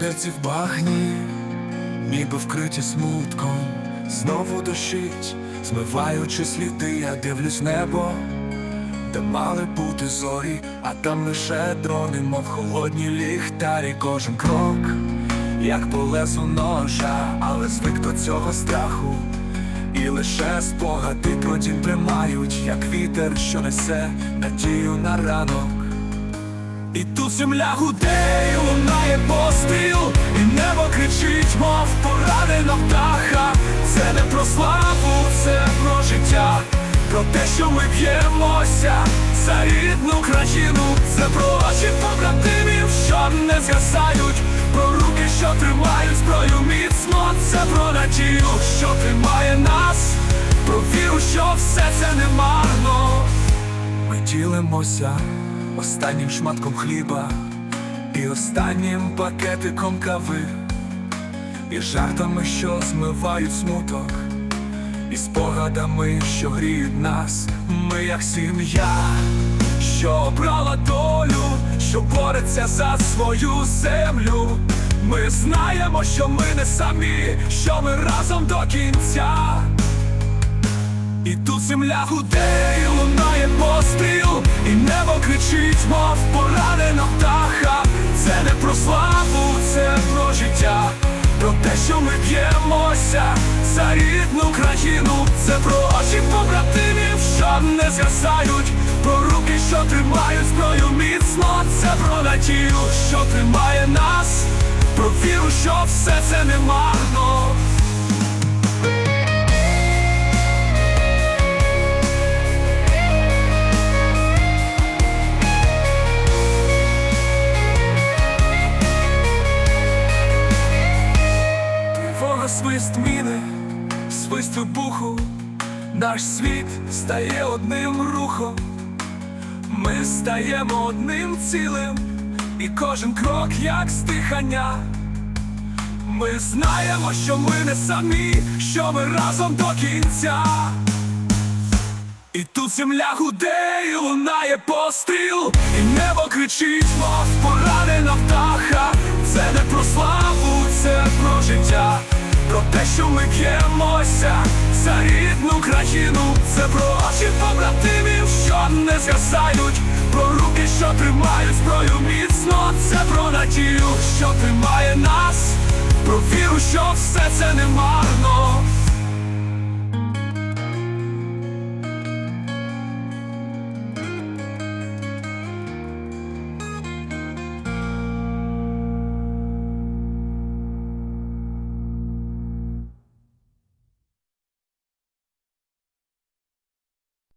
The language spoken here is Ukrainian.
серці в багні, ніби вкриті смутком, знову дощить, змиваючи сліди, я дивлюсь небо, де мали бути зорі, а там лише дрони, мов холодні ліхтарі, кожен крок, як по лесу ножа, але звик до цього страху. І лише спогади про дім тримають, як вітер, що несе надію на ранок. І тут земля гуде, і лунає постріл, і небо кричить, мов поранена птаха. Це не про славу, це про життя, про те, що ми б'ємося за рідну країну, це про очі побратимів, що не згасають, про руки, що тримають зброю міцно, це про надію, що тримає нас, про віру, що все це не марно. Ми ділимося останнім шматком хліба і останнім пакетиком кави, і жартами, що змивають смуток, і спогадами, що гріють нас. Ми як сім'я, що обрала долю, що бореться за свою землю. Ми знаємо, що ми не самі, що ми разом до кінця. І тут земля гуде, і лунає постріл, і небо кричить, мов поранена птаха. Це не про славу, це про життя, про те, що ми б'ємося за рідну країну, це про очі побратимів, що не згасають, про руки, що тримають зброю міцно, це про надію, що тримає нас, про віру, що все це не свист міни, свист вибуху, наш світ стає одним рухом, ми стаємо одним цілим, і кожен крок як стихання. Ми знаємо, що ми не самі, що ми разом до кінця. І тут земля гуде, і лунає постріл, і небо кричить, мов поранена птаха. Це не про славу, це про життя, про те, що ми б'ємося за рідну країну, це про очі побратимів, що не згасають, про руки, що тримають зброю міцно, це про надію, що тримає нас, про віру, що все це не марно.